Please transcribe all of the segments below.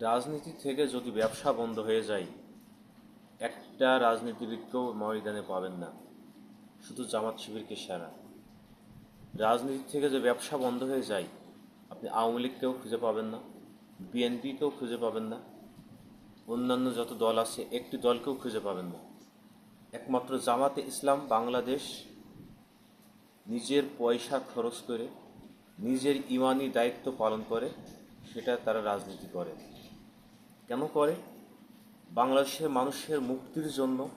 রাজনীতি থেকে যদি ব্যবসা বন্ধ হয়ে যায়, একটা রাজনীতিবিদকেও ময়দানে পাবেন না। শুধু জামাত শিবিরকে সারা। রাজনীতি থেকে যে ব্যবসা বন্ধ হয়ে যায়, আপনি আওয়ামী লীগকেও খুঁজে পাবেন না, বিএনপিকেও খুঁজে পাবেন না, অন্যান্য যত দল আছে, একটি দলকেও খুঁজে পাবেন না। একমাত্র জামাতে ইসলাম, বাংলাদেশ, নিজের পয়সা খরচ করে, নিজের ইমানি দায়িত্ব পালন করে, সেটা তারা রাজনীতি করে। কেন করে? বাংলাদেশের মানুষের মুক্তির জন্য,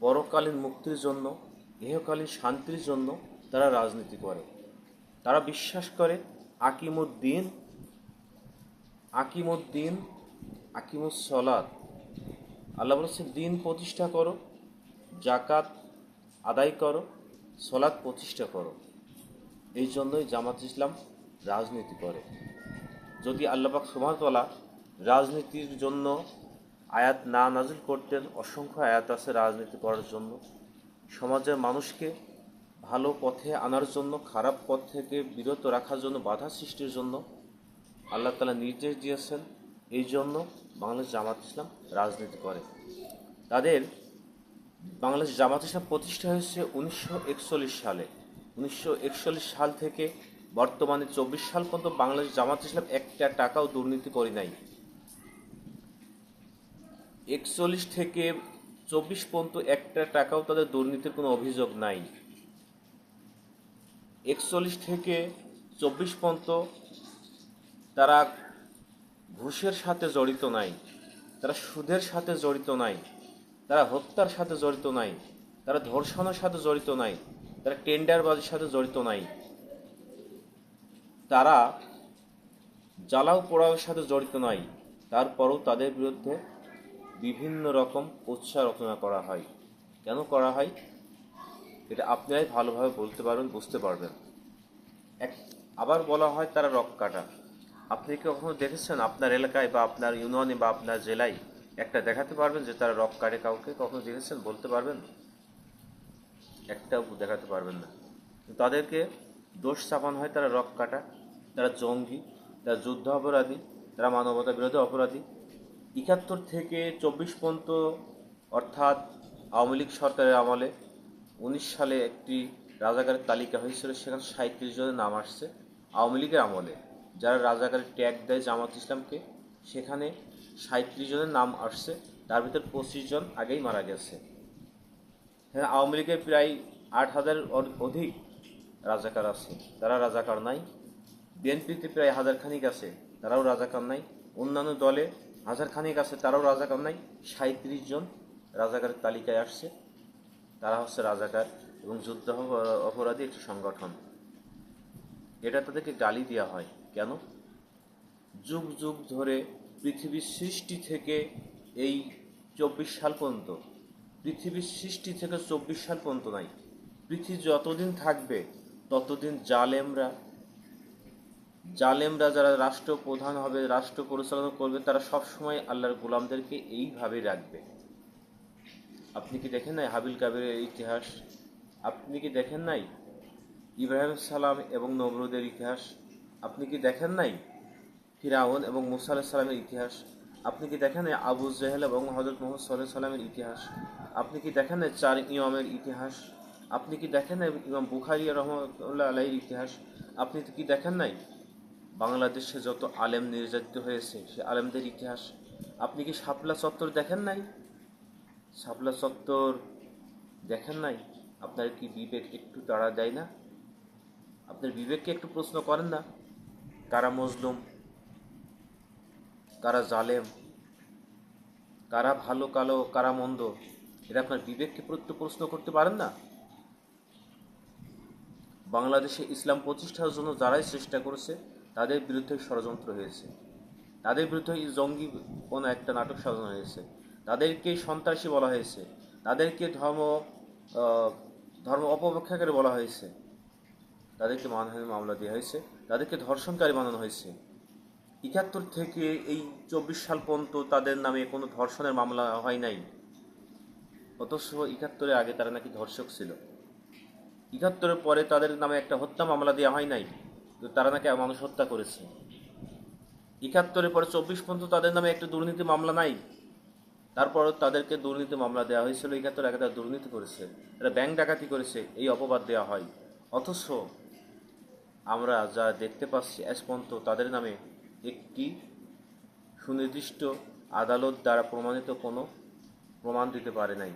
পরকালীন মুক্তির জন্য, ইহকালীন শান্তির জন্য তারা রাজনীতি করে। তারা বিশ্বাস করে আকিমুদ্দিন আকিমুদ্দিন আকিমুস সলাদ আল্লাহ বলেছেন, দিন প্রতিষ্ঠা করো জাকাত আদায় করো সলাদ প্রতিষ্ঠা করো। এই জন্যই জামাত ইসলাম রাজনীতি করে। যদি আল্লাপাক সুমাতলা রাজনীতির জন্য আয়াত না নাজিল করতেন, অসংখ্য আয়াত আছে রাজনীতি করার জন্য। সমাজের মানুষকে ভালো পথে আনার জন্য, খারাপ পথ থেকে বিরত রাখার জন্য, বাধা সৃষ্টির জন্য আল্লাহ তালা নির্দেশ দিয়েছেন। এই জন্য বাংলাদেশ জামাত ইসলাম রাজনীতি করে। তাদের বাংলাদেশ জামাত ইসলাম প্রতিষ্ঠা হয়েছে উনিশশো একচল্লিশ সালে। উনিশশো একচল্লিশ সাল থেকে বর্তমানে চব্বিশ সাল পর্যন্ত বাংলাদেশ জামাত ইসলাম একটা টাকাও দুর্নীতি করে নাই। একচল্লিশ থেকে চব্বিশ পর্যন্ত একটা টাকাও তাদের দুর্নীতির কোনো অভিযোগ নাই। একচল্লিশ থেকে চব্বিশ পর্যন্ত তারা ঘুষের সাথে জড়িত নাই, তারা সুদের সাথে জড়িত নাই, তারা হত্যার সাথে জড়িত নাই, তারা ধর্ষণের সাথে জড়িত নাই, তারা টেন্ডারবাজির সাথে জড়িত নাই। তারা জ্বালাও পোড়াওয়ের সাথে জড়িত নাই, তারপরও তাদের বিরুদ্ধে বিভিন্ন রকম উৎসাহ রচনা করা হয়। কেন করা হয়? এটা আপনারাই ভালোভাবে বলতে পারবেন, বুঝতে পারবেন। এক, আবার বলা হয় তারা রক কাটা। আপনি কি কখনো দেখেছেন আপনার এলাকায় বা আপনার ইউনিয়নে বা আপনার জেলায় একটা দেখাতে পারবেন যে তারা রক কাটে কাউকে? কখনো দেখেছেন? বলতে পারবেন? একটাও দেখাতে পারবেন না। তাদেরকে দোষ চাপানো হয় তারা রক কাটা, তারা জঙ্গি, তারা যুদ্ধ অপরাধী তারা মানবতা বিরোধী অপরাধী। একাত্তর থেকে চব্বিশ পর্যন্ত অর্থাৎ আওয়ামী লীগ সরকারের আমলে উনিশ সালে একটি রাজাকারের তালিকা হয়েছিল, সেখানে সাঁত্রিশ জনের নাম আসছে আওয়ামী লীগের আমলে। যারা রাজাকারের ট্যাগ দেয় জামাত ইসলামকে, সেখানে সাঁত্রিশ জনের নাম আসছে, তার ভিতর পঁচিশ জন আগেই মারা গেছে। হ্যাঁ আওয়ামী লীগের প্রায় আট হাজার অধিক রাজাকার আছে। তারা রাজাকার নাই। বিএনপিতে প্রায় হাজার খানিক আছে, তারাও রাজাকার নাই। অন্যান্য দলে হাজার খানিক আছে, তারাও রাজাকার নাই। সাঁত্রিশ জন রাজাকারের তালিকায় আসছে। তারা হচ্ছে রাজাকার এবং যুদ্ধ অপরাধী একটি সংগঠন। এটা তাদেরকে গালি দেওয়া হয়। কেন? যুগ যুগ ধরে পৃথিবীর সৃষ্টি থেকে এই চব্বিশ সাল পর্যন্ত, পৃথিবীর সৃষ্টি থেকে চব্বিশ সাল পর্যন্ত নাই। পৃথিবী যতদিন থাকবে, ততদিন জালেমরা জালেমরা যারা রাষ্ট্র প্রধান হবে, রাষ্ট্র পরিচালনা করবে, তারা সবসময় আল্লাহর গোলামদেরকে এইভাবে রাখবে। আপনি কি দেখেন নাই হাবিল কাবিরের ইতিহাস? আপনি কি দেখেন নাই ইব্রাহিম সালাম এবং নবরুদের ইতিহাস? আপনি কি দেখেন নাই ফিরাউন এবং মুসা সালামের ইতিহাস? আপনি কি দেখেন আবু জেহেল এবং হজরত মোহাম্মদ সাল্লাহ সাল্লামের ইতিহাস? আপনি কি দেখেন নাই চার ইমামের ইতিহাস? আপনি কি দেখেন ইমাম বুখারি রহমতুল্লাহ আলাইয়ের ইতিহাস? আপনি কি দেখেন নাই বাংলাদেশে যত আলেম নির্যাতিত হয়েছে, সে আলেমদের ইতিহাস, আপনি কি শাপলা চত্বর দেখেন নাই? শাপলা চত্বর দেখেন নাই? আপনার কি বিবেক একটু তাড়া দেয় না? আপনার বিবেককে একটু প্রশ্ন করেন না? কারা মজলুম? কারা জালেম? কারা ভালো, কালো, কারা মন্দ? এটা আপনার বিবেককে প্রশ্ন করতে পারেন না? বাংলাদেশে ইসলাম প্রতিষ্ঠার জন্য যারাই চেষ্টা করেছে তাদের বিরুদ্ধে ষড়যন্ত্র হয়েছে। তাদের বিরুদ্ধে জঙ্গি কোনো একটা নাটক সাজানো হয়েছে। তাদেরকে সন্ত্রাসী বলা হয়েছে। তাদেরকে ধর্ম ধর্ম অপব্যাখ্যাকারী বলা হয়েছে। তাদেরকে মানহানি মামলা দেওয়া হয়েছে। তাদেরকে ধর্ষণকারী বানানো হয়েছে। একাত্তর থেকে এই চব্বিশ সাল পর্যন্ত তাদের নামে কোনো ধর্ষণের মামলা হয় নাই। অথচ একাত্তরের আগে তারা নাকি ধর্ষক ছিল। একাত্তরের পরে তাদের নামে একটা হত্যা মামলা দেওয়া হয় নাই। তারা নাকি মানুষ হত্যা করেছে। একাত্তরের পরে চব্বিশ পর্যন্ত তাদের নামে একটা দুর্নীতি মামলা নাই। তারপরও তাদেরকে দুর্নীতি মামলা দেওয়া হয়েছিল, একাত্তর একাত্তর দুর্নীতি করেছে। এরা ব্যাংক ডাকাতি করেছে, এই অপবাদ দেওয়া হয়। অথচ আমরা যা দেখতে পাচ্ছি, আজ পর্যন্ত তাদের নামে একটি সুনির্দিষ্ট আদালত দ্বারা প্রমাণিত কোনো প্রমাণ দিতে পারে নাই।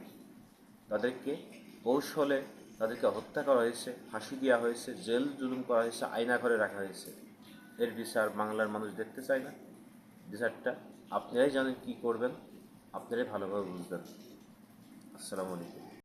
তাদেরকে কৌশলে তাদেরকে হত্যা করা হয়েছে, ফাঁসি দেওয়া হয়েছে, জেল জুলুম করা হয়েছে, আয়না ঘরে রাখা হয়েছে। এর বিচার বাংলার মানুষ দেখতে চায় না। বিচারটা আপনারাই জানেন কি করবেন, আপনারাই ভালোভাবে বুঝবেন। আসসালামু আলাইকুম।